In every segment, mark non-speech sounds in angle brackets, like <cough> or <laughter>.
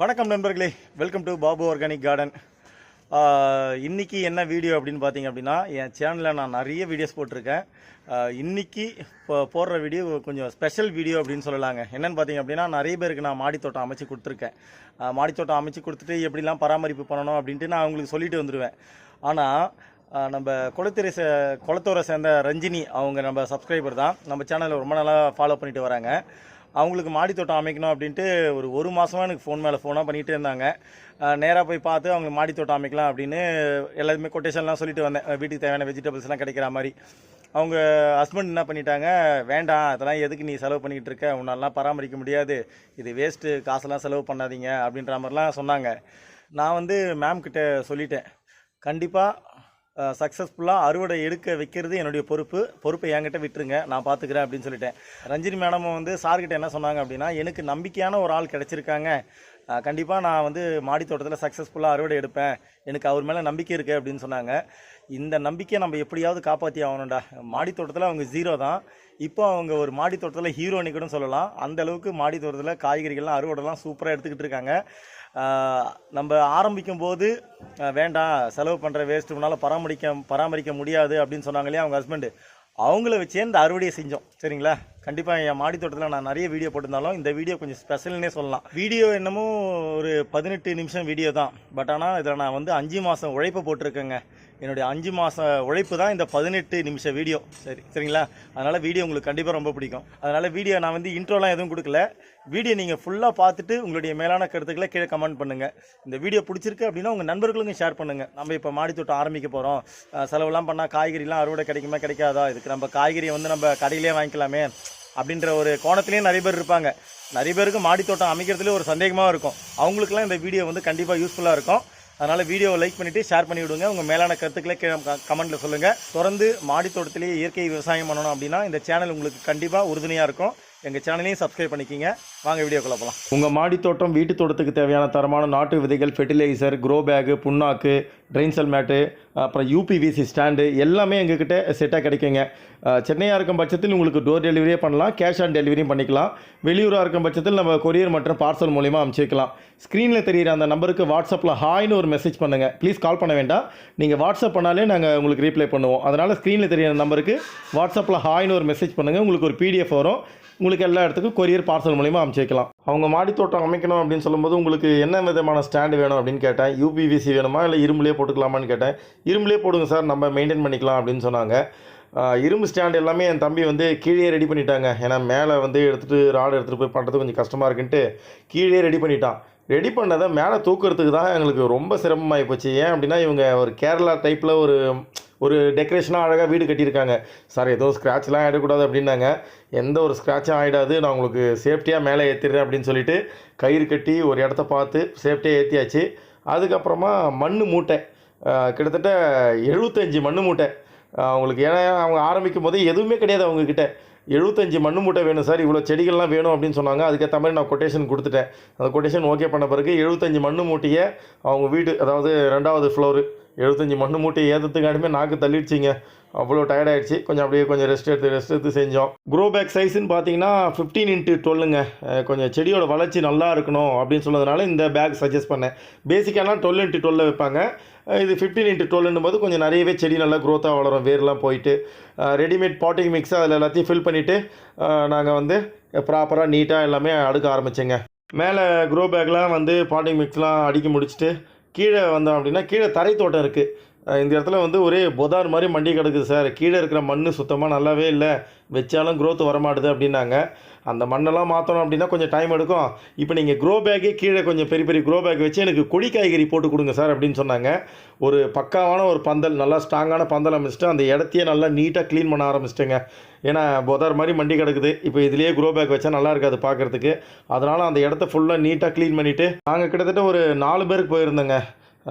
வணக்கம் நண்பர்களே. Welcome to Babu organic garden இன்றைக்கி என்ன வீடியோ அப்படின்னு பார்த்தீங்க அப்படின்னா என் சேனலில் நான் நிறைய வீடியோஸ் போட்டிருக்கேன். இன்றைக்கி இப்போ போடுற வீடியோ கொஞ்சம் ஸ்பெஷல் வீடியோ அப்படின்னு சொல்லலாங்க. என்னென்னு பார்த்தீங்க அப்படின்னா நிறைய பேருக்கு நான் மாடித்தோட்டம் அமைச்சு கொடுத்துருக்கேன். மாடித்தோட்டம் அமைச்சு கொடுத்துட்டு எப்படிலாம் பராமரிப்பு பண்ணணும் அப்படின்ட்டு நான் அவங்களுக்கு சொல்லிட்டு வந்துடுவேன் ஆனால் நம்ம குளத்துறை சே குளத்தூரை சேர்ந்த ரஞ்சினி அவங்க நம்ம சப்ஸ்கிரைபர் தான். நம்ம சேனலில் ரொம்ப நாளாக ஃபாலோ பண்ணிட்டு வராங்க. அவங்களுக்கு மாடி தோட்டம் அமைக்கணும் அப்படின்ட்டு ஒரு ஒரு மாதமாக எனக்கு ஃபோன் மேலே ஃபோனாக பண்ணிகிட்டே இருந்தாங்க. நேராக போய் பார்த்து அவங்களுக்கு மாடி தோட்டம் அமைக்கலாம் அப்படின்னு எல்லாருமே கொட்டேஷன்லாம் சொல்லிட்டு வந்தேன். வீட்டுக்கு தேவையான வெஜிடபிள்ஸ்லாம் கிடைக்கிற மாதிரி. அவங்க ஹஸ்பண்ட் என்ன பண்ணிட்டாங்க? வேண்டாம் அதெல்லாம் எதுக்கு நீ செலவு பண்ணிக்கிட்டு இருக்க? உன்னாலலாம் பராமரிக்க முடியாது. இது வேஸ்ட்டு காசெல்லாம் செலவு பண்ணாதீங்க அப்படின்ற மாதிரிலாம் சொன்னாங்க. நான் வந்து மேம் கிட்ட சொல்லிட்டேன். கண்டிப்பாக சக்ஸஸ்ஃபுல்லாக அறுவடை எடுக்க வைக்கிறது என்னுடைய பொறுப்பு. பொறுப்பை என்கிட்ட விட்டுருங்க நான் பார்த்துக்கிறேன் அப்படின்னு சொல்லிட்டேன். ரஞ்சினி மேடமும் வந்து சார்கிட்ட என்ன சொன்னாங்க அப்படின்னா எனக்கு நம்பிக்கையான ஒரு ஆள் கிடச்சிருக்காங்க. கண்டிப்பாக நான் வந்து மாடி தோட்டத்தில் சக்ஸஸ்ஃபுல்லாக அறுவடை எடுப்பேன். எனக்கு அவர் மேலே நம்பிக்கை இருக்குது அப்படின்னு சொன்னாங்க. இந்த நம்பிக்கையை நம்ம எப்படியாவது காப்பாற்றி ஆகணும்டா. மாடி தோட்டத்தில் அவங்க ஜீரோ தான். இப்போ அவங்க ஒரு மாடி தோட்டத்தில் ஹீரோனி கூட சொல்லலாம். அந்த அளவுக்கு மாடி தோட்டத்தில் காய்கறிகள்லாம் அறுவடைலாம் சூப்பராக எடுத்துக்கிட்டு இருக்காங்க. நம்ம ஆரம்பிக்கும் போது வேண்டாம் செலவு பண்ணுற வேஸ்ட்டு முன்னால் பராமரிக்க பராமரிக்க முடியாது அப்படின்னு சொன்னாங்க இல்லையா அவங்க ஹஸ்பண்டு அவங்கள வச்சே இந்த அறுவடையை செஞ்சோம். சரிங்களா? கண்டிப்பாக என் மாடி தோட்டத்தில் நான் நிறைய வீடியோ போட்டிருந்தாலும் இந்த வீடியோ கொஞ்சம் ஸ்பெஷல்னே சொல்லலாம். வீடியோ என்னமோ ஒரு பதினெட்டு நிமிஷம் வீடியோ தான். பட் ஆனால் இதில் நான் வந்து அஞ்சு மாதம் உழைப்பு போட்டிருக்கேங்க. என்னுடைய அஞ்சு மாதம் உழைப்பு தான் இந்த பதினெட்டு நிமிஷம் வீடியோ. சரி சரிங்களா? அதனால் வீடியோ உங்களுக்கு கண்டிப்பாக ரொம்ப பிடிக்கும். அதனால் வீடியோ நான் வந்து இன்ட்ரோலாம் எதுவும் கொடுக்கல. வீடியோ நீங்கள் ஃபுல்லாக பார்த்துட்டு உங்களுடைய மேலான கருத்துக்களை கீழே கமெண்ட் பண்ணுங்கள் இந்த வீடியோ பிடிச்சிருக்கு அப்படின்னா உங்கள் நண்பர்களுக்கும் ஷேர் பண்ணுங்கள் நம்ம இப்போ மாடி தோட்டம் ஆரம்பிக்க போகிறோம் செலவுலாம் பண்ணால் காய்கறிலாம் அறுவடை கிடைக்குமா கிடைக்காதா? இதுக்கு நம்ம காய்கறியை வந்து நம்ம கடையிலே வாங்கிக்கலாமே அப்படின்ற ஒரு கோணத்துலேயும் நிறைய பேர் இருப்பாங்க. நிறைய பேருக்கு மாடி தோட்டம் அமைக்கிறதுல ஒரு சந்தேகமாக இருக்கும். அவங்களுக்குலாம் இந்த வீடியோ வந்து கண்டிப்பாக யூஸ்ஃபுல்லாக இருக்கும். அதனால் வீடியோவை லைக் பண்ணிவிட்டு ஷேர் பண்ணி விடுங்க. உங்கள் மேலான கருத்துக்களை கமெண்ட்டில் சொல்லுங்கள் தொடர்ந்து மாடித்தோட்டத்திலேயே இயற்கை விவசாயம் பண்ணணும் அப்படின்னா இந்த சேனல் உங்களுக்கு கண்டிப்பாக உறுதுணையாக இருக்கும். எங்கள் சேனலையும் சப்ஸ்கிரைப் பண்ணிக்கிங்க. வாங்க வீடியோ போகலாம் உங்கள் மாடி தோட்டம் வீட்டு தோட்டத்துக்கு தேவையான தரமான நாட்டு விதைகள் ஃபெர்டிலைசர் க்ரோ பேகு புண்ணாக்கு ட்ரெயின்சல் மேட்டு அப்புறம் யூபிவிசி ஸ்டாண்டு எல்லாமே எங்ககிட்ட செட்டாக கிடைக்குங்க. சென்னையாக இருக்கும் பட்சத்தில் உங்களுக்கு டோர் டெலிவரியே பண்ணலாம் கேஷ் ஆன் டெலிவரியும் பண்ணிக்கலாம். வெளியூராக இருக்கும் பட்சத்தில் நம்ம கொரியர் மற்றும் பார்சல் மூலிமா அமுச்சு வைக்கலாம். ஸ்க்ரீனில் தெரிகிற அந்த நம்பருக்கு வாட்ஸ்அப்பில் ஹாய்னு ஒரு மெசேஜ் பண்ணுங்கள் ப்ளீஸ் கால் பண்ண வேண்டாம். நீங்கள் வாட்ஸ்அப் பண்ணாலே நாங்கள் உங்களுக்கு ரீப்ளை பண்ணுவோம். அதனால் ஸ்க்ரீனில் தெரிகிற நம்பருக்கு வாட்ஸ்அப்பில் ஹாய்னு ஒரு மெசேஜ் பண்ணுங்கள் உங்களுக்கு ஒரு பிடிஎஃப் வரும். உங்களுக்கு எல்லா இடத்துக்கும் கொரியர் பார்சல் மூலிமா அமைச்சிக்கலாம் வைக்கலாம். அவங்க மாடி தோட்டம் அமைக்கணும் அப்படின்னு சொல்லும்போது உங்களுக்கு என்ன விதமான ஸ்டாண்டு வேணும் அப்படின்னு கேட்டேன். யூபிவிசி வேணுமா இல்லை இரும்புலேயே போட்டுக்கலாமான்னு கேட்டேன். இரும்புலேயே போடுங்க சார் நம்ம மெயின்டைன் பண்ணிக்கலாம் அப்படின்னு சொன்னாங்க. இரும்பு ஸ்டாண்ட் எல்லாமே என் தம்பி வந்து கீழே ரெடி பண்ணிட்டாங்க. ஏன்னா மேலே வந்து எடுத்துகிட்டு ராடு எடுத்துகிட்டு போய் பண்ணுறது கொஞ்சம் கஷ்டமாக இருக்குன்ட்டு கீழே ரெடி பண்ணிட்டான். ரெடி பண்ணதை மேலே தூக்குறதுக்கு தான் எங்களுக்கு ரொம்ப சிரமமாகி போச்சு. ஏன் அப்படின்னா இவங்க ஒரு கேரளா டைப்பில் ஒரு ஒரு டெக்கரேஷனாக அழகாக வீடு கட்டியிருக்காங்க. சார் ஏதோ ஸ்க்ராட்ச்லாம் ஆகிடக்கூடாது அப்படின்னாங்க. எந்த ஒரு ஸ்க்ராட்சும் ஆகிடாது நான் உங்களுக்கு சேஃப்டியாக மேலே ஏற்றிடுறேன் அப்படின்னு சொல்லிட்டு கயிறு கட்டி ஒரு இடத்த பார்த்து சேஃப்டியாக ஏற்றியாச்சு அதுக்கப்புறமா மண் மூட்டை கிட்டத்தட்ட எழுபத்தஞ்சி மண் மூட்டை அவங்களுக்கு. ஏன்னா அவங்க ஆரம்பிக்கும் போதே எதுவுமே கிடையாது அவங்கக்கிட்ட எழுபத்தஞ்சி மண் மூட்டை வேணும் சார். இவ்வளோ செடிகள்லாம் வேணும் அப்படின்னு சொன்னாங்க. அதுக்கேற்ற மாதிரி நான் கொட்டேஷன் கொடுத்துட்டேன். அந்த கொட்டேஷன் ஓகே பண்ண பிறகு எழுபத்தஞ்சி மண் மூட்டையை அவங்க வீடு அதாவது ரெண்டாவது ஃப்ளோரு எழுபத்தஞ்சி மண் மூட்டையை ஏற்றத்துக்கானுமே நாக்கு தள்ளிடுச்சிங்க. அவ்வளோ tired கொஞ்சம் அப்படியே கொஞ்சம் ரெஸ்ட் எடுத்து ரெஸ்ட் எடுத்து செஞ்சோம். க்ரோ பேக் சைஸ்ன்னு பார்த்தீங்கன்னா ஃபிஃப்டீன் இன்ட்டு டுவெல்லுங்க கொஞ்சம் செடியோட வளர்ச்சி நல்லா இருக்கணும் அப்படின்னு சொன்னதுனால இந்த பேக் சஜஸ்ட் பண்ணேன். பேசிக்கானா டுவெல் இன்ட்டு டுவெல்ல வைப்பாங்க. இது ஃபிஃப்டீன் இன்ட்டு டுவெல்னும் போது கொஞ்சம் நிறையவே செடி நல்லா க்ரோத்தாக வளரும். வேர்லாம் போயிட்டு ரெடிமேட் பாட்டிங் மிக்ஸ் அதில் எல்லாத்தையும் ஃபில் பண்ணிவிட்டு நாங்கள் வந்து ப்ராப்பராக நீட்டாக எல்லாமே அடுக்க ஆரம்பித்தேங்க மேலே க்ரோ பேக்லாம் வந்து பாட்டிங் மிக்ஸ்லாம் அடிக்க முடிச்சுட்டு கீழே வந்தோம் அப்படின்னா கீழே தரை தோட்டம் இருக்குது இந்த இடத்துல வந்து ஒரே பொதார் மாதிரி மண்டி கிடக்குது சார். கீழே இருக்கிற மண் சுத்தமாக நல்லாவே இல்லை. வச்சாலும் க்ரோத் வரமாட்டுது அப்படின்னாங்க. அந்த மண்ணெல்லாம் மாற்றணும் அப்படின்னா கொஞ்சம் டைம் எடுக்கும். இப்போ நீங்கள் க்ரோ பேக்கே கீழே கொஞ்சம் பெரிய பெரிய க்ரோ பேக் வச்சு எனக்கு கொடி காய்கறி போட்டு கொடுங்க சார் அப்படின்னு சொன்னாங்க. ஒரு பக்காவான ஒரு பந்தல் நல்லா ஸ்ட்ராங்கான பந்தல் அமைச்சிட்டு அந்த இடத்தையே நல்லா நீட்டாக க்ளீன் பண்ண ஆரம்பிச்சிட்டேங்க. ஏன்னா பொதார் மாதிரி மண்டி கிடக்குது. இப்போ இதுலேயே க்ரோ பேக் வச்சா நல்லா இருக்காது பார்க்குறதுக்கு அதனால் அந்த இடத்த ஃபுல்லாக நீட்டாக க்ளீன் பண்ணிவிட்டு நாங்கள் கிட்டத்தட்ட ஒரு நாலு பேருக்கு போயிருந்தோங்க.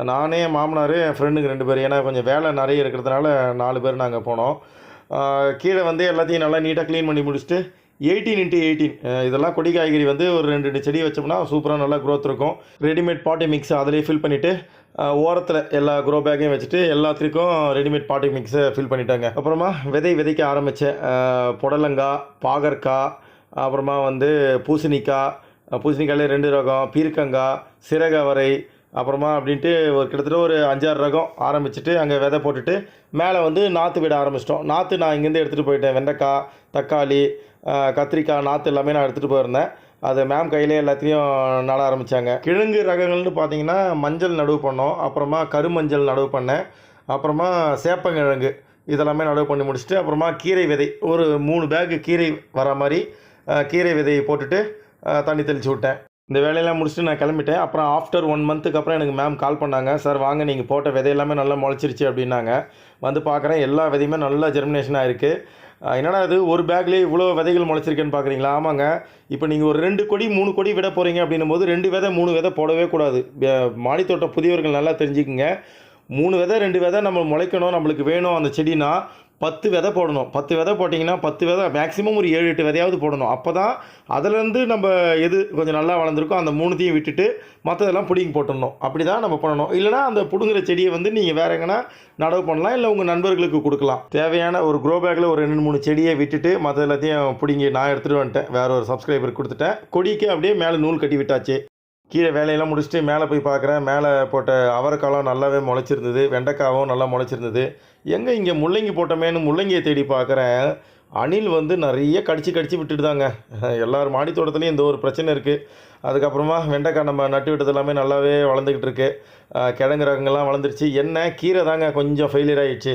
நானே மாமனார் என் ஃப்ரெண்டுங்க ரெண்டு பேர். ஏன்னா கொஞ்சம் வேலை நிறைய இருக்கிறதுனால நாலு பேர் நாங்கள் போனோம். கீழே வந்து எல்லாத்தையும் நல்லா நீட்டாக க்ளீன் பண்ணி முடிச்சுட்டு எயிட்டீன் இன்ட்டு எயிட்டீன் இதெல்லாம் கொடி காய்கறி வந்து ஒரு ரெண்டு ரெண்டு செடி வச்சோம்னா சூப்பராக நல்லா க்ரோத் இருக்கும். ரெடிமேட் பாட்டி மிக்ஸ் அதிலே ஃபில் பண்ணிவிட்டு ஓரத்தில் எல்லா க்ரோ பேக்கையும் வச்சுட்டு எல்லாத்துக்கும் ரெடிமேட் பாட்டி மிக்ஸை ஃபில் பண்ணிட்டாங்க. அப்புறமா விதை விதைக்க ஆரம்பித்தேன் புடலங்காய் பாகற்காய் அப்புறமா வந்து பூசணிக்காய் பூசணிக்காயிலே ரெண்டு ரகம் பீர்க்கங்காய் சிறகவரை அப்புறமா அப்படின்ட்டு ஒரு கிட்டத்தட்ட ஒரு அஞ்சாறு ரகம் ஆரம்பிச்சுட்டு அங்கே விதை போட்டுட்டு மேலே வந்து நாற்று விட ஆரம்பிச்சிட்டோம். நாற்று நான் இங்கேருந்து எடுத்துகிட்டு போயிட்டேன். வெண்டைக்காய் தக்காளி கத்திரிக்காய் நாற்று எல்லாமே நான் எடுத்துகிட்டு போயிருந்தேன். அது மேம் கையிலே எல்லாத்தையும் நட ஆரம்பித்தாங்க கிழங்கு ரகங்கள்னு பார்த்தீங்கன்னா மஞ்சள் நடவு பண்ணோம். அப்புறமா கருமஞ்சள் நடவு பண்ணேன். அப்புறமா சேப்பங்கிழங்கு இதெல்லாமே நடவு பண்ணி முடிச்சுட்டு அப்புறமா கீரை விதை ஒரு மூணு பேக்கு கீரை வர மாதிரி கீரை விதையை போட்டுட்டு தண்ணி தெளித்து விட்டேன். இந்த வேலையெல்லாம் முடிச்சுட்டு நான் கிளம்பிட்டேன். அப்புறம் ஆஃப்டர் ஒன் மந்த்துக்கு அப்புறம் எனக்கு மேம் கால் பண்ணாங்க. சார் வாங்க நீங்கள் போட்ட விதையெல்லாமே நல்லா முளைச்சிருச்சு அப்படின்னாங்க. வந்து பார்க்குறேன் எல்லா விதையுமே நல்லா ஜெர்மினேஷனாக இருக்குது என்னடா இது? ஒரு பேக்லேயே இவ்வளோ விதைகள் முளைச்சிருக்கேன்னு பார்க்குறீங்களா ஆமாங்க. இப்போ நீங்கள் ஒரு ரெண்டு கொடி மூணு கொடி விட போகிறீங்க அப்படின்னும் போது ரெண்டு விதை மூணு விதை போடவே கூடாது. மாடித்தோட்டம் புதியவர்கள் நல்லா தெரிஞ்சுக்குங்க. மூணு விதை ரெண்டு விதை நம்ம முளைக்கணும் நம்மளுக்கு வேணும் அந்த செடினா பத்து விதை போடணும். பத்து விதை போட்டிங்கன்னா பத்து விதை மேக்ஸிமம் ஒரு ஏழு எட்டு விதையாவது போடணும். அப்போ தான் அதுலேருந்து நம்ம எது கொஞ்சம் நல்லா வளர்ந்துருக்கோ அந்த மூணுத்தையும் விட்டுட்டு மற்றதெல்லாம் பிடிங்கி போட்டுடணும். அப்படி தான் நம்ம பண்ணணும். இல்லைனா அந்த பிடுங்குற செடியை வந்து நீங்கள் வேற எங்கன்னா நடவு பண்ணலாம் இல்லை உங்கள் நண்பர்களுக்கு கொடுக்கலாம். தேவையான ஒரு க்ரோ பேக்கில் ஒரு ரெண்டு மூணு செடியை விட்டுட்டு மற்ற எல்லாத்தையும் பிடிங்கி நான் எடுத்துகிட்டு வந்துட்டேன். வேறு ஒரு சப்ஸ்கிரைபர் கொடுத்துட்டேன். கொடிக்கு அப்படியே மேலே நூல் கட்டி விட்டாச்சு. கீழே வேலையெல்லாம் முடிச்சுட்டு மேலே போய் பார்க்குறேன். மேலே போட்ட அவரைக்காலாம் நல்லாவே முளைச்சிருந்தது. வெண்டைக்காவும் நல்லா முளைச்சிருந்தது. எங்கே இங்கே முள்ளங்கி போட்டோமேன்னு முள்ளங்கியை தேடி பார்க்குறேன். அணில் வந்து நிறைய கடிச்சு கடிச்சு விட்டுட்டு தாங்க எல்லார் மாடி தோட்டத்துலேயும் இந்த ஒரு பிரச்சனை இருக்குது அதுக்கப்புறமா வெண்டைக்காய் நம்ம நட்டு விட்டது எல்லாமே நல்லாவே வளர்ந்துக்கிட்டு இருக்கு. கிழங்கு ரகங்கள்லாம் வளர்ந்துருச்சு. என்ன? கீரை தாங்க கொஞ்சம் ஃபெயிலியர் ஆயிடுச்சு.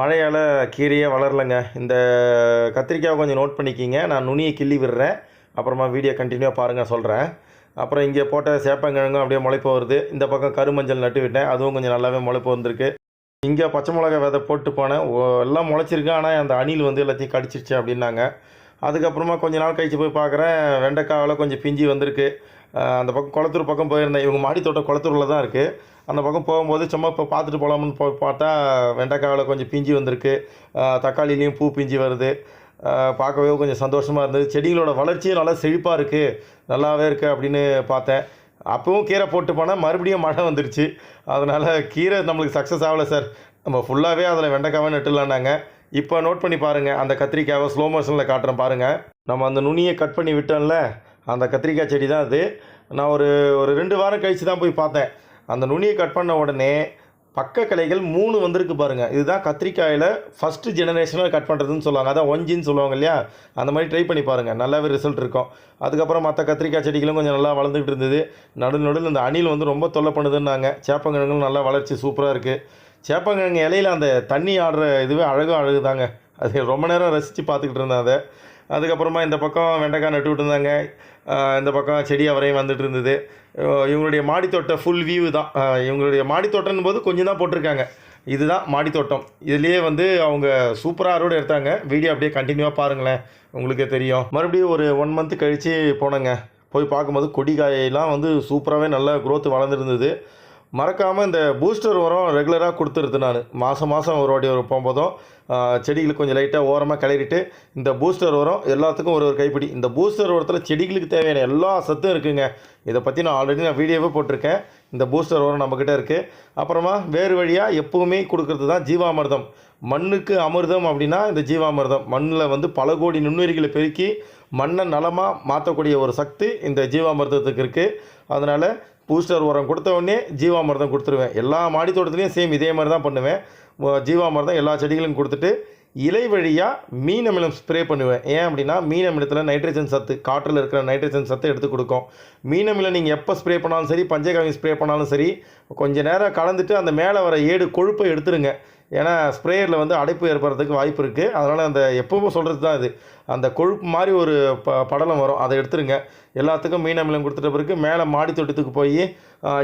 மழையால் கீரையே வளரலைங்க. இந்த கத்திரிக்காயை கொஞ்சம் நோட் பண்ணிக்கிங்க. நான் நுனியை கிள்ளி விடுறேன். அப்புறமா வீடியோ கண்டினியூவாக பாருங்கள் சொல்கிறேன் அப்புறம் இங்கே போட்ட சேப்பங்கிழங்கும் அப்படியே முளைப்பு வருது. இந்த பக்கம் கருமஞ்சள் நட்டு விட்டேன். அதுவும் கொஞ்சம் நல்லாவே முளைப்பு வந்திருக்கு. இங்கே பச்சை மிளகா விதை போட்டு போனேன். எல்லாம் முளைச்சிருக்கு. ஆனால் அந்த அணில் வந்து எல்லாத்தையும் கடிச்சிருச்சு அப்படின்னாங்க. அதுக்கப்புறமா கொஞ்ச நாள் கழிச்சு போய் பார்க்குறேன். வெண்டைக்காவில் கொஞ்சம் பிஞ்சி வந்திருக்கு. அந்த பக்கம் குளத்தூர் பக்கம் போயிருந்தேன். இவங்க மாடி தோட்டம் குளத்தூரில் தான் இருக்குது அந்த பக்கம் போகும்போது சும்மா இப்போ பார்த்துட்டு போகலாம்னு போய் பார்த்தா வெண்டைக்காவில் கொஞ்சம் பிஞ்சு வந்திருக்கு. தக்காளிலையும் பூ பிஞ்சு வருது. பார்க்கவே கொஞ்சம் சந்தோஷமாக இருந்தது. செடிகளோட வளர்ச்சியும் நல்லா செழிப்பாக இருக்குது நல்லாவே இருக்குது அப்படின்னு பார்த்தேன். அப்பவும் கீரை போட்டு போனால் மறுபடியும் மழை வந்துருச்சு. அதனால் கீரை நம்மளுக்கு சக்ஸஸ் ஆகலை சார் நம்ம ஃபுல்லாகவே அதில் வெண்டைக்காவே நட்டுலான்னாங்க இப்போ நோட் பண்ணி பாருங்கள் அந்த கத்திரிக்காவை ஸ்லோ மோஷனில் காட்டுறேன் பாருங்கள் நம்ம அந்த நுனியை கட் பண்ணி விட்டோம்ல அந்த கத்திரிக்காய் செடி தான் அது. நான் ஒரு ஒரு ரெண்டு வாரம் கழித்து தான் போய் பார்த்தேன். அந்த நுனியை கட் பண்ண உடனே பக்க கலைகள் மூணு வந்திருக்கு பாருங்கள் இதுதான் கத்திரிக்காயில் ஃபஸ்ட்டு ஜெனரேஷனில் கட் பண்ணுறதுன்னு சொல்லுவாங்க. அதான் ஒஞ்சின்னு சொல்லுவாங்க இல்லையா? அந்த மாதிரி ட்ரை பண்ணி பாருங்கள் நல்லாவே ரிசல்ட் இருக்கும். அதுக்கப்புறம் மற்ற கத்திரிக்காய் செடிகளும் கொஞ்சம் நல்லா வளர்ந்துக்கிட்டு இருந்தது. நடு நடுவில் இந்த அணில் வந்து ரொம்ப தொல்லை பண்ணுதுன்னாங்க. சேப்பங்கிழங்கும் நல்லா வளர்ச்சி சூப்பராக இருக்குது சேப்பங்கிழங்கு இலையில அந்த தண்ணி ஆடுற இதுவே அழகும் அழகு தாங்க அது ரொம்ப நேரம் ரசித்து பார்த்துக்கிட்டு இருந்தேன் அதை. அதுக்கப்புறமா இந்த பக்கம் வெண்டைக்காய் நட்டு விட்டுருந்தாங்க. இந்த பக்கம் செடி அவரையும் வந்துட்டு இருந்தது. இவங்களுடைய மாடித்தோட்டம் ஃபுல் வியூ தான். இவங்களுடைய மாடித்தோட்டம்னு போது கொஞ்சம் தான் போட்டிருக்காங்க. இதுதான் மாடித்தோட்டம். இதுலேயே வந்து அவங்க சூப்பராக அறுவடை எடுத்தாங்க. வீடியோ அப்படியே கண்டினியூவாக பாருங்களேன். உங்களுக்கே தெரியும். மறுபடியும் ஒரு ஒன் மந்த் கழித்து போனேங்க. போய் பார்க்கும்போது கொடி காயெல்லாம் வந்து சூப்பராகவே நல்லா growth வளர்ந்துருந்தது. மறக்காமல் இந்த பூஸ்டர் உரம் ரெகுலராக கொடுத்துருது நான். மாதம் மாதம் ஒரு வாட்டி ஒரு போகும்போதும் செடிகளுக்கு கொஞ்சம் லைட்டாக ஓரமாக கிளறிட்டு இந்த பூஸ்டர் உரம் எல்லாத்துக்கும் ஒரு ஒரு கைப்பிடி. இந்த பூஸ்டர் உரத்தில் செடிகளுக்கு தேவையான எல்லா சத்தும் இருக்குங்க. இதை பற்றி நான் ஆல்ரெடி நான் வீடியோவே போட்டிருக்கேன். இந்த பூஸ்டர் உரம் நம்மக்கிட்ட இருக்குது அப்புறமா வேறு வழியாக எப்போவுமே கொடுக்கறது தான் ஜீவாமிர்தம். மண்ணுக்கு அமிர்தம் அப்படின்னா இந்த ஜீவாமிர்தம். மண்ணில் வந்து பல கோடி நுண்ணுயிரிகளை பெருக்கி மண்ணை நலமாக மாற்றக்கூடிய ஒரு சக்தி இந்த ஜீவாமிர்தத்துக்கு இருக்குது அதனால் பூஸ்டர் உரம் கொடுத்த உடனே ஜீவாமிர்தம் கொடுத்துருவேன். எல்லா மாடி தோட்டத்துலேயும் சேம் இதே மாதிரி தான் பண்ணுவேன். உ- ஜீவாமிர்தம் எல்லா செடிகளுக்கும் கொடுத்துட்டு இலை வழியாக மீன் அமிலம் ஸ்ப்ரே பண்ணுவேன். ஏன் அப்படின்னா மீன் அமிலத்தில் நைட்ரஜன் சத்து காற்றில் இருக்கிற நைட்ரஜன் சத்தை எடுத்து கொடுக்கும். மீன் அமிலம் நீங்கள் எப்போ ஸ்ப்ரே பண்ணாலும் சரி பஞ்சகாவியம் ஸ்ப்ரே பண்ணாலும் சரி கொஞ்சம் நேரம் கலந்துட்டு அந்த மேலே வர ஏடு கொழுப்பை எடுத்துருங்க. ஏன்னா ஸ்ப்ரேயரில் வந்து அடைப்பு ஏற்படுறதுக்கு வாய்ப்பு இருக்குது அதனால் அந்த எப்பவும் சொல்கிறது தான் இது. அந்த கொழுப்பு மாதிரி ஒரு ப படலம் வரும். அதை எடுத்துருங்க. எல்லாத்துக்கும் மீன் அமிலம் கொடுத்துட்ட பிறகு மேலே மாடி தோட்டத்துக்கு போய்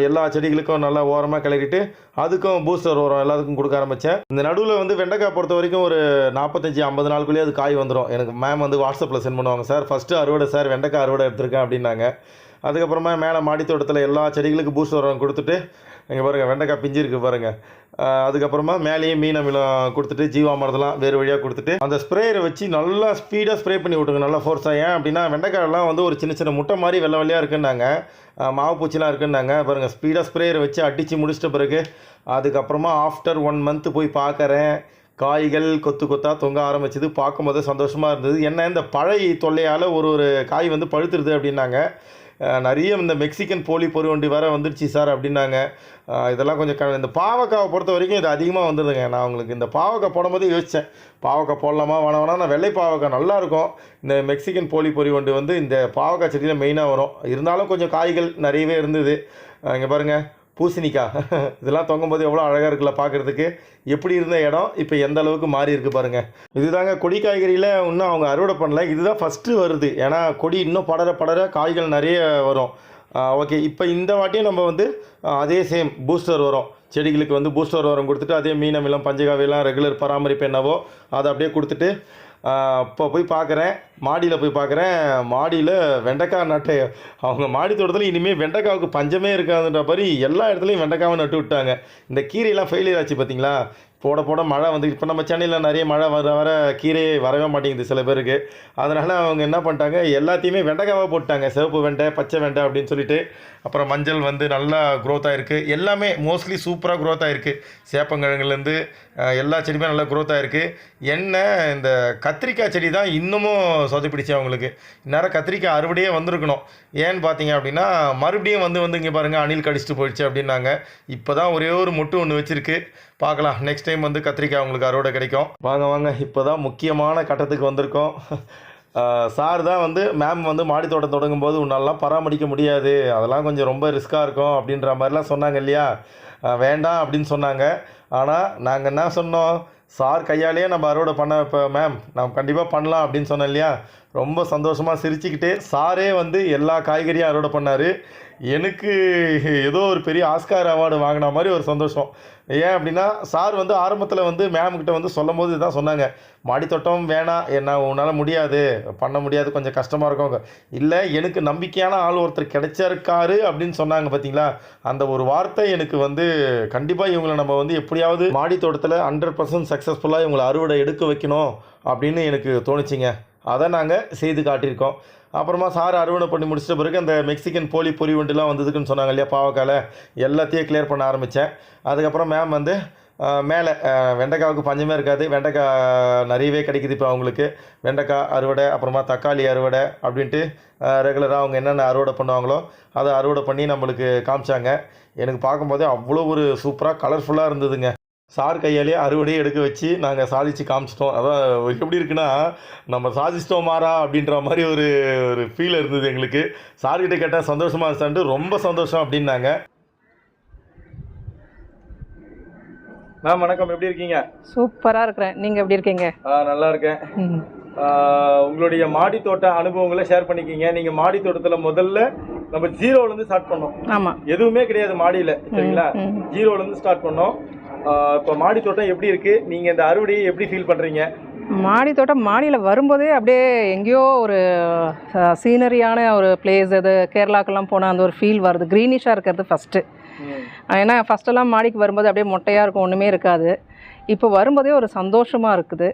எல்லா செடிகளுக்கும் நல்லா ஓரமாக கிளறிட்டு அதுக்கும் பூஸ்டர் உரம் எல்லாத்துக்கும் கொடுக்க ஆரம்பித்தேன் இந்த நடுவில் வந்து வெண்டைக்காய் பொறுத்த வரைக்கும் ஒரு நாற்பத்தஞ்சி ஐம்பது நாளுக்குள்ளேயே அது காய் வந்துடும் எனக்கு மேம் வந்து வாட்ஸ்அப்பில் சென்ட் பண்ணுவாங்க சார் ஃபஸ்ட்டு அறுவடை சார் வெண்டைக்காய் அறுவடை எடுத்திருக்கேன் அப்படின்னாங்க. அதுக்கப்புறமா மேலே மாடி தோட்டத்தில் எல்லா செடிகளுக்கும் பூஸ்டர் உரம் கொடுத்துட்டு இங்கே பாருங்கள் வெண்டைக்காய் பிஞ்சு இருக்குது பாருங்கள் அதுக்கப்புறமா மேலேயும் மீன் அமிலம் கொடுத்துட்டு ஜீவாமிரதெல்லாம் வேறு வழியாக கொடுத்துட்டு அந்த ஸ்ப்ரேயரை வச்சு நல்லா ஸ்பீடாக ஸ்ப்ரே பண்ணி விட்டுங்க நல்லா ஃபோர்ஸாக ஏன் அப்படின்னா வெண்டைக்காயெல்லாம் வந்து ஒரு சின்ன சின்ன முட்டை மாதிரி வெள்ளை வெள்ளையாக இருக்குன்னாங்க. மாவு பூச்சிலாம் இருக்குன்னாங்க. பாருங்கள் ஸ்பீடாக ஸ்ப்ரேயரை வச்சு அடித்து முடிச்சிட்ட பிறகு அதுக்கப்புறமா ஆஃப்டர் ஒன் மந்த் போய் பார்க்குறேன் காய்கள் கொத்து கொத்தாக தொங்க ஆரம்பிச்சது. பார்க்கும்போது சந்தோஷமாக இருந்தது. என்ன இந்த பழைய தொல்லையால் ஒரு ஒரு காய் வந்து பழுத்துருது அப்படின்னாங்க. நிறைய இந்த மெக்சிகன் போலி பொருவண்டி வேறு வந்துடுச்சு சார் அப்படின்னாங்க. இதெல்லாம் கொஞ்சம் க இந்த பாவக்காவை பொறுத்த வரைக்கும் இது அதிகமாக வந்துடுதுங்க நான் உங்களுக்கு இந்த பாவக்காய் போடும்போது யோசித்தேன் பாவக்காய் போடலாமா வேணாம் வேணா நான் வெள்ளை பாவக்காய் நல்லாயிருக்கும். இந்த மெக்சிகன் போலி பொறிவண்டு வந்து இந்த பாவக்காய் செடியில் மெயினாக வரும். இருந்தாலும் கொஞ்சம் காய்கள் நிறையவே இருந்தது. இங்கே பாருங்கள் பூசணிக்காய். <laughs> இதெல்லாம் தொங்கும்போது எவ்வளோ அழகாக இருக்குல்ல பார்க்குறதுக்கு எப்படி இருந்த இடம் இப்போ எந்த அளவுக்கு மாறி இருக்குது பாருங்கள் இதுதாங்க கொடி காய்கறியில் இன்னும் அவங்க அறுவடை பண்ணல. இதுதான் ஃபஸ்ட்டு வருது. ஏன்னா கொடி இன்னும் படர படர காய்கள் நிறைய வரும். ஓகே இப்போ இந்த வாட்டியும் நம்ம வந்து அதே சேம் பூஸ்டர் வரும். செடிகளுக்கு வந்து பூஸ்டர் உரம் கொடுத்துட்டு அதே மீனமிலம் பஞ்சகாவியெல்லாம் ரெகுலர் பராமரிப்பு என்னவோ அதை அப்படியே கொடுத்துட்டு இப்போ போய் பார்க்குறேன் மாடியில் போய் பார்க்குறேன் மாடியில் வெண்டைக்காய் நட்டு அவங்க மாடி தோட்டத்தில் இனிமேல் வெண்டைக்காவுக்கு பஞ்சமே இருக்காதுன்ற மாதிரி எல்லா இடத்துலையும் வெண்டைக்காவை நட்டு விட்டாங்க. இந்த கீரையெல்லாம் ஃபெயிலியர் ஆச்சு பார்த்தீங்களா போட போட மழை வந்து இப்போ நம்ம சென்னையில் நிறைய மழை வர வர கீரையே வரவே மாட்டேங்குது சில பேருக்கு. அதனால் அவங்க என்ன பண்ணிட்டாங்க? எல்லாத்தையுமே வெண்டைக்காவாக போட்டாங்க சிவப்பு வெண்டை பச்சை வெண்டை அப்படின்னு சொல்லிட்டு அப்புறம் மஞ்சள் வந்து நல்லா க்ரோத் ஆகிருக்கு எல்லாமே மோஸ்ட்லி சூப்பராக க்ரோத் ஆகிருக்கு சேப்பங்கிழங்குலேருந்து எல்லா செடியுமே நல்லா க்ரோத் ஆகிருக்கு என்ன இந்த கத்திரிக்காய் செடி தான் இன்னமும் சொதப்பிடிச்சு அவங்களுக்கு. இந்நேரம் கத்திரிக்காய் அறுவடையே வந்திருக்கணும். ஏன்னு பார்த்தீங்க அப்படின்னா மறுபடியும் வந்து வந்து இங்கே பாருங்கள் அணில் கடிச்சிட்டு போயிடுச்சு அப்படின்னாங்க. இப்போ தான் ஒரே ஒரு மொட்டு ஒன்று வச்சுருக்கு. பார்க்கலாம். நெக்ஸ்ட் டைம் வந்து கத்திரிக்காய் அவங்களுக்கு அறுவடை கிடைக்கும். வாங்க வாங்க. இப்போ தான் முக்கியமான கட்டத்துக்கு வந்திருக்கோம். சார் தான் வந்து மேம் வந்து மாடி தோட்டம் தொடங்கும் போது உன்னெல்லாம் பராமரிக்க முடியாது. அதெல்லாம் கொஞ்சம் ரொம்ப ரிஸ்க்காக இருக்கும் அப்படின்ற மாதிரிலாம் சொன்னாங்க இல்லையா? வேண்டாம் அப்படின்னு சொன்னாங்க. ஆனால் நாங்கள் என்ன சொன்னோம்? சார் கையாலேயே நம்ம அறுவடை பண்ண இப்போ மேம் நம்ம கண்டிப்பாக பண்ணலாம் அப்படின்னு சொன்னோம் இல்லையா? ரொம்ப சந்தோஷமாக சிரிச்சுக்கிட்டு சாரே வந்து எல்லா காய்கறியும் அறுவடை பண்ணார். எனக்கு ஏதோ ஒரு பெரிய ஆஸ்கார் அவார்டு வாங்கின மாதிரி ஒரு சந்தோஷம். ஏன் அப்படின்னா சார் வந்து ஆரம்பத்தில் வந்து மேம்கிட்ட வந்து சொல்லும் போது இதான் சொன்னாங்க. மாடித்தோட்டம் வேணாம். என்ன உன்னால் முடியாது. பண்ண முடியாது. கொஞ்சம் கஷ்டமாக இருக்கும் இல்லை எனக்கு நம்பிக்கையான ஆள் ஒருத்தர் கிடைச்சிருக்காரு அப்படின்னு சொன்னாங்க பார்த்தீங்களா அந்த ஒரு வார்த்தை எனக்கு வந்து கண்டிப்பாக இவங்களை நம்ம வந்து எப்படியாவது மாடித்தோட்டத்தில் ஹண்ட்ரட் பர்சன்ட் சக்ஸஸ்ஃபுல்லாக இவங்களை அறுவடை எடுக்க வைக்கணும் அப்படின்னு எனக்கு தோணுச்சுங்க. அதை நாங்கள் செய்து காட்டியிருக்கோம். அப்புறமா சார் அறுவடை பண்ணி முடிச்சிட்ட பிறகு அந்த மெக்சிகன் போலி பொரி வண்டிலாம் வந்ததுக்குன்னு சொன்னாங்க இல்லையா பாவக்கால. எல்லாத்தையும் கிளியர் பண்ண ஆரம்பித்தேன் அதுக்கப்புறம் மேம் வந்து மேலே வெண்டைக்காவுக்கு பஞ்சமே இருக்காது. வெண்டைக்காய் நிறையவே கிடைக்குது இப்போ அவங்களுக்கு. வெண்டைக்காய் அறுவடை அப்புறமா தக்காளி அறுவடை அப்படின்ட்டு ரெகுலராக அவங்க என்னென்ன அறுவடை பண்ணுவாங்களோ அதை அறுவடை பண்ணி நம்மளுக்கு காமிச்சாங்க. எனக்கு பார்க்கும்போதே அவ்வளோ ஒரு சூப்பராக கலர்ஃபுல்லாக இருந்ததுங்க. சார் கையாலேயே அறுவடையே எடுக்க வச்சு நாங்கள் சாதிச்சு காமிச்சிட்டோம். அதான் எப்படி இருக்குன்னா நம்ம சாதிச்சிட்டோம் மாறா அப்படின்ற மாதிரி ஒரு ஒரு ஃபீல் இருந்தது எங்களுக்கு. சார்கிட்ட கேட்டால் சந்தோஷமாக இருந்துச்சான்ட்டு ரொம்ப சந்தோஷம் அப்படின்னாங்க. மேம் வணக்கம். எப்படி இருக்கீங்க? சூப்பராக இருக்கிறேன். நீங்கள் எப்படி இருக்கீங்க? நல்லா இருக்கேன். உங்களுடைய மாடி தோட்ட அனுபவங்களை ஷேர் பண்ணிக்கிங்க. நீங்கள் மாடி தோட்டத்தில் முதல்ல நம்ம ஜீரோலேருந்து ஸ்டார்ட் பண்ணோம். ஆமாம் எதுவுமே கிடையாது மாடியில் சரிங்களா. ஜீரோலேருந்து ஸ்டார்ட் பண்ணோம். இப்போ மாடி தோட்டம் எப்படி இருக்கு? நீங்கள் இந்த அறுவடையை எப்படி ஃபீல் பண்ணுறீங்க மாடி தோட்டம் மாடியில் வரும்போதே அப்படியே எங்கேயோ ஒரு சீனரியான ஒரு பிளேஸ் அது கேரளாக்கெல்லாம் போனால் அந்த ஒரு ஃபீல் வருது. க்ரீனிஷாக இருக்கிறது ஃபஸ்ட்டு ஏன்னா ஃபஸ்ட்டெல்லாம் மாடிக்கு வரும்போது அப்படியே மொட்டையாக இருக்கும் ஒன்றுமே இருக்காது. இப்போ வரும்போதே ஒரு சந்தோஷமாக இருக்குது.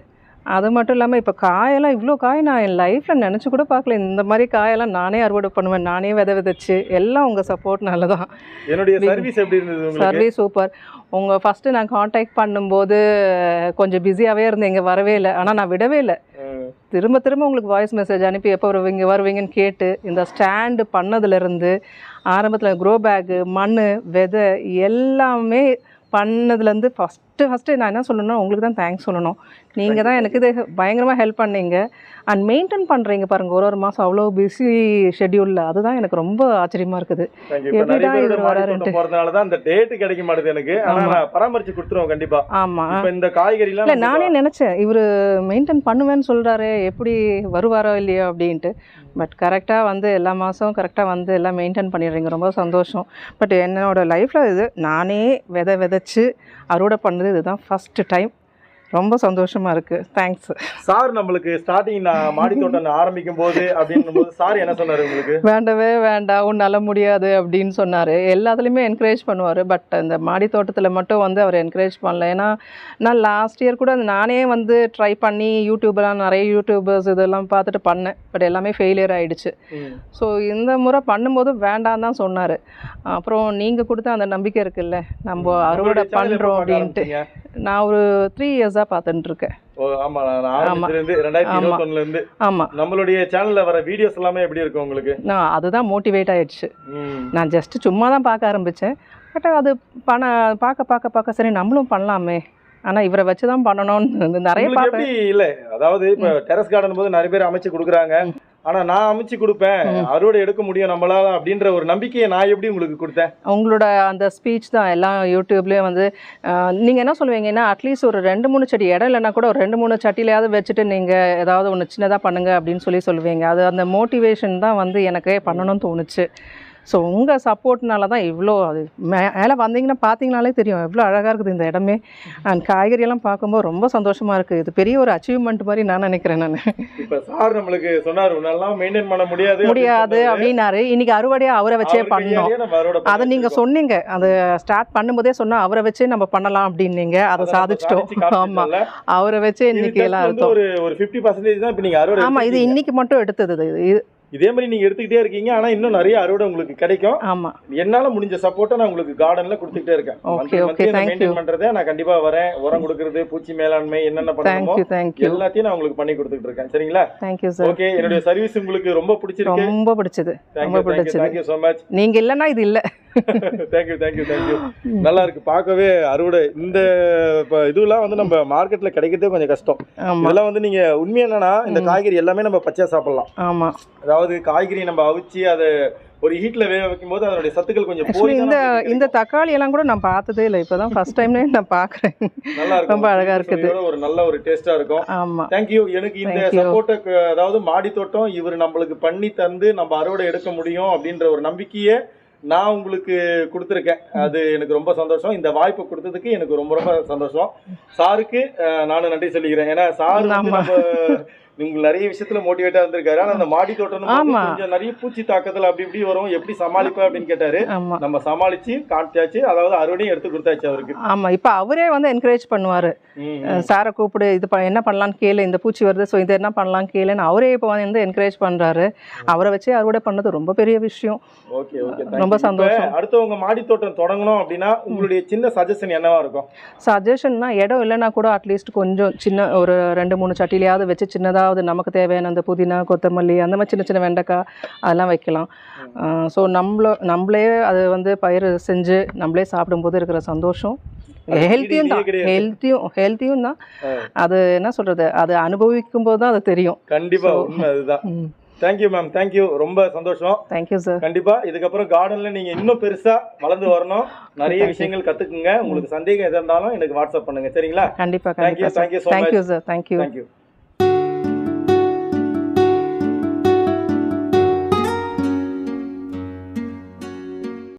அது மட்டும் இல்லாமல் இப்போ காயெல்லாம் இவ்வளோ காய் நான் என் லைஃப்பில் நினச்சி கூட பார்க்கல. இந்த மாதிரி காயெல்லாம் நானே அறுவடை பண்ணுவேன். நானே விதை விதைச்சு எல்லாம் உங்கள் சப்போர்ட்னால தான் என்னுடைய சர்வீஸ் எப்படி இருந்தது சர்வீஸ் சூப்பர் உங்கள் ஃபஸ்ட்டு நான் காண்டாக்ட் பண்ணும்போது கொஞ்சம் பிஸியாகவே இருந்தேன். இங்கே வரவே இல்லை. ஆனால் நான் விடவே இல்லை. திரும்ப திரும்ப உங்களுக்கு வாய்ஸ் மெசேஜ் அனுப்பி எப்போ வருவீங்க வருவீங்கன்னு கேட்டு இந்த ஸ்டாண்டு பண்ணதுலேருந்து ஆரம்பத்தில் க்ரோ பேக்கு மண் விதை எல்லாமே பண்ணதுலேருந்து ஃபஸ்ட்டு ஃபஸ்ட்டு நான் என்ன சொல்லணும்னா உங்களுக்கு தான் தேங்க்ஸ் சொல்லணும். நீங்கள் தான் எனக்கு இது பயங்கரமாக ஹெல்ப் பண்ணீங்க. அண்ட் மெயின்டைன் பண்ணுறீங்க பாருங்கள் ஒரு ஒரு மாதம் அவ்வளோ பிஸி ஷெட்யூலில் அதுதான் எனக்கு ரொம்ப ஆச்சரியமாக இருக்குது. எப்படிடா இவர் வராருன்ட்டு. போறதுனால தான் இந்த டேட் கிடைக்க மாட்டேது எனக்கு. ஆனா ஆமா. நான் பராமரிச்சு கொடுத்துருவோம் கண்டிப்பா. ஆமாம் இந்த காய்கறிலாம் இல்லை நானே நினச்சேன் இவர் மெயின்டைன் பண்ணுவேன்னு சொல்கிறாரு எப்படி வருவாரோ இல்லையோ அப்படின்ட்டு. பட் கரெக்டாக வந்து எல்லா மாதம் கரெக்டாக வந்து எல்லாம் மெயின்டைன் பண்ணிடுறீங்க. ரொம்ப சந்தோஷம். பட் என்னோட லைஃப்பில் இது நானே விதை விதைச்சு அறுவடை பண்ணது இதுதான் ஃபஸ்ட்டு டைம் ரொம்ப சந்தோஷமாக இருக்குது தேங்க்ஸ் சார் நம்மளுக்கு ஸ்டார்டிங் நான் மாடி தோட்டம் ஆரம்பிக்கும் போது அப்படின்னும் போது சார் என்ன சொன்னாரு உங்களுக்கு? வேண்டவே வேண்டாம் உன்னால முடியாது அப்படின்னு சொன்னார். எல்லாத்துலேயுமே என்கரேஜ் பண்ணுவார். பட் இந்த மாடி தோட்டத்தில் மட்டும் வந்து அவர் என்கரேஜ் பண்ணல. ஏன்னா நான் லாஸ்ட் இயர் கூட நானே வந்து ட்ரை பண்ணி யூடியூப்லாம் நிறைய யூடியூபர்ஸ் இதெல்லாம் பார்த்துட்டு பண்ணேன். பட் எல்லாமே ஃபெயிலியர் ஆயிடுச்சு. ஸோ இந்த முறை பண்ணும்போது வேண்டாம் தான் சொன்னார். அப்புறம் நீங்கள் கொடுத்த அந்த நம்பிக்கை இருக்குல்ல. நம்ம அறுவடை பண்ணுறோம் அப்படின்ட்டு? நான் ஒரு த்ரீ இயர்ஸாக பார்த்துட்டு இருக்கேன் ஓ ஆமா நான் ஆரம்பத்துல இருந்து ரெண்டாயிரத்தி ஆமா. இருபத்தொன்னுல இருந்து ஆமாம் நம்மளுடைய சேனல்ல வர வீடியோஸ் எல்லாமே எப்படி இருக்கும் உங்களுக்கு? நான் அதுதான் மோட்டிவேட் ஆயிடுச்சு. நான் ஜஸ்ட் சும்மா தான் பார்க்க ஆரம்பித்தேன் பட் அது பண பார்க்க பார்க்க பார்க்க சரி நம்மளும் பண்ணலாமே. ஆனால் இவரை வச்சு தான் பண்ணணும்னு நிறைய எப்படி இல்ல? அதாவது இப்ப டெரஸ் கார்டன் போது நிறைய பேர் அமைச்சு கொடுக்குறாங்க. ஆனா நான் அமைச்சு கொடுப்பேன். அறுவடை எடுக்க முடியும் நம்மளால அப்படின்ற ஒரு நம்பிக்கையை நான் எப்படி உங்களுக்கு கொடுத்தேன்? உங்களோட அந்த ஸ்பீச் தான் எல்லாம் யூடியூப்லேயே வந்து நீங்கள் என்ன சொல்லுவீங்கன்னா அட்லீஸ்ட் ஒரு ரெண்டு மூணு சட்டி இடம் இல்லைன்னா கூட ஒரு ரெண்டு மூணு சட்டிலையாவது வச்சுட்டு நீங்கள் ஏதாவது ஒன்று சின்னதாக பண்ணுங்க அப்படின்னு சொல்லி சொல்லுவீங்க. அது அந்த மோட்டிவேஷன் தான் வந்து எனக்கே பண்ணணும்னு தோணுச்சு. ஸோ உங்கள் சப்போர்ட்னால தான் இவ்வளோ அது மேலே வந்தீங்கன்னா பார்த்தீங்கனாலே தெரியும். எவ்வளோ அழகாக இருக்குது இந்த இடமே. அண்ட் காய்கறியெல்லாம் பார்க்கும்போது ரொம்ப சந்தோஷமாக இருக்குது இது பெரிய ஒரு அச்சீவ்மெண்ட் மாதிரி நான் நினைக்கிறேன் நான். இப்ப சார் நம்மளுக்கு சொன்னாரு உன்னெல்லாம் மெயின்டைன் பண்ண முடியாது முடியாது அப்படின்னாரு. இன்னைக்கு அறுவடையாக அவரை வச்சே பண்ணோம். அதை நீங்க சொன்னீங்க. அது ஸ்டார்ட் பண்ணும்போதே சொன்னா அவரை வச்சே நம்ம பண்ணலாம் அப்படின்னீங்க. அதை சாதிச்சிட்டோம். ஆமா. அவரை வச்சே இன்னைக்கு எல்லாம் இருக்கும் ஒரு ஒரு 50% பர்சன்டேஜ் தான் இப்ப நீங்க அறுவடை ஆமா இது. இன்னைக்கு மட்டும் எடுத்தது இது. இது மாதிரி நீங்க எடுத்துக்கிட்டே இருக்கீங்க ஆனா இன்னும் நிறைய அறுவடை உங்களுக்கு கிடைக்கும். ஆமா. என்னால முடிஞ்ச சப்போர்ட்டை நான் உங்களுக்கு கார்டன்ல கொடுத்துட்டே இருக்கேன். Thank you. மெயின்டைன் பண்றதே நான் கண்டிப்பா வரேன். உரம் கொடுக்கறது பூச்சி மேலாண்மை என்னென்ன பண்ணணுமோ எல்லாத்தையும் நான் உங்களுக்கு பண்ணி கொடுத்துட்டு இருக்கேன். சரிங்களா? தேங்க்யூ சார் ஓகே என்னுடைய சர்வீஸ் உங்களுக்கு ரொம்ப பிடிச்சிருக்கு. ரொம்ப பிடிச்சது. ரொம்ப பிடிச்சது. தேங்க்யூ ஸோ மச் நீங்க இல்லைன்னா இது இல்ல. தேங்க்யூ தேங்க்யூ தேங்க்யூ நல்லா இருக்கு. பார்க்கவே அறுவடை. இந்த இப்போ இதுலாம் வந்து நம்ம மார்க்கெட்ல கிடைக்கிறதே கொஞ்சம் கஷ்டம். இதெல்லாம் வந்து நீங்க உண்மை என்னன்னா இந்த காய்கறி எல்லாமே நம்ம பச்சையா சாப்பிடலாம். ஆமா. அதாவது காய்கறி நம்ம அவிச்சு அதை ஒரு ஹீட்ல வேக வைக்கும் போது அதனுடைய சத்துக்கள் கொஞ்சம் போய் இந்த இந்த தக்காளி எல்லாம் கூட நான் பார்த்ததே இல்லை. இப்போதான் ஃபர்ஸ்ட் டைம்ல நான் பார்க்குறேன். நல்லா இருக்கும். ரொம்ப அழகா இருக்குது. ஒரு நல்ல ஒரு டேஸ்டா இருக்கும். ஆமா. தேங்க்யூ எனக்கு இந்த. சப்போர்ட்டை அதாவது மாடி தோட்டம் இவர் நம்மளுக்கு பண்ணி தந்து நம்ம அறுவடை எடுக்க முடியும் அப்படின்ற ஒரு நம்பிக்கையை நான் உங்களுக்கு கொடுத்துருக்கேன். அது எனக்கு ரொம்ப சந்தோஷம். இந்த வாய்ப்பு கொடுத்ததுக்கு எனக்கு ரொம்ப ரொம்ப சந்தோஷம். சாருக்கு நானும் நன்றி சொல்லிக்கிறேன். ஏன்னா சார். நம்ம நீங்க நிறைய விஷயத்துல மோட்டிவேட்டா இருந்திருக்காரு. ஆனா அந்த மாடி தோட்டம். கொஞ்சம் நிறைய பூச்சி தாக்கத்துல அப்படி இப்படி வரும். எப்படி சமாளிப்ப அப்படின்னு கேட்டாரு. நம்ம சமாளிச்சு காமிச்சாச்சு. அதாவது அறுவடையும் எடுத்து கொடுத்தாச்சு அவருக்கு. ஆமா. இப்போ அவரே வந்து என்கரேஜ் பண்ணுவாரு. சாரை கூப்பிடு இது என்ன பண்ணலான்னு கேளு இந்த பூச்சி வருது ஸோ இது என்ன பண்ணலாம் கேளுன்னு அவரே இப்போ வந்து என்கரேஜ் பண்றாரு. அவரை வச்சே அறுவடை பண்ணது ரொம்ப பெரிய விஷயம். Okay okay. ரொம்ப சந்தோஷம். அடுத்தவங்க மாடி தோட்டம் தொடங்கணும் அப்படின்னா உங்களுடைய சின்ன சஜஷன் என்னவா இருக்கும்? சஜஷன்னா இடம் இல்லைன்னா கூட அட்லீஸ்ட் கொஞ்சம் சின்ன ஒரு ரெண்டு மூணு சட்டிலையாவது வச்சு சின்னதாவது நமக்கு தேவையான அந்த புதினா கொத்தமல்லி அந்த மாதிரி சின்ன சின்ன வெண்டைக்காய் அதெல்லாம் வைக்கலாம். ஸோ நம்மள நம்மளே அது வந்து பயிர் செஞ்சு நம்மளே சாப்பிடும்போது இருக்கிற சந்தோஷம். ஹெல்த்தியும் தான். ஹெல்த்தியும் ஹெல்த்தியும் தான். அது என்ன சொல்றது? அது அனுபவிக்கும் போது தான் அது தெரியும். கண்டிப்பா உண்மை அதுதான். தேங்க்யூ மேம் தேங்க்யூ ரொம்ப சந்தோஷம். தேங்க்யூ சார் கண்டிப்பா இதுக்கப்புறம் கார்டன்ல நீங்க இன்னும் பெருசா வளர்ந்து வரணும். நிறைய விஷயங்கள் கத்துக்குங்க. உங்களுக்கு சந்தேகம் எதா இருந்தாலும் எனக்கு வாட்ஸ்அப் பண்ணுங்க. சரிங்களா? கண்டிப்பா you so thank you sir thank you thank you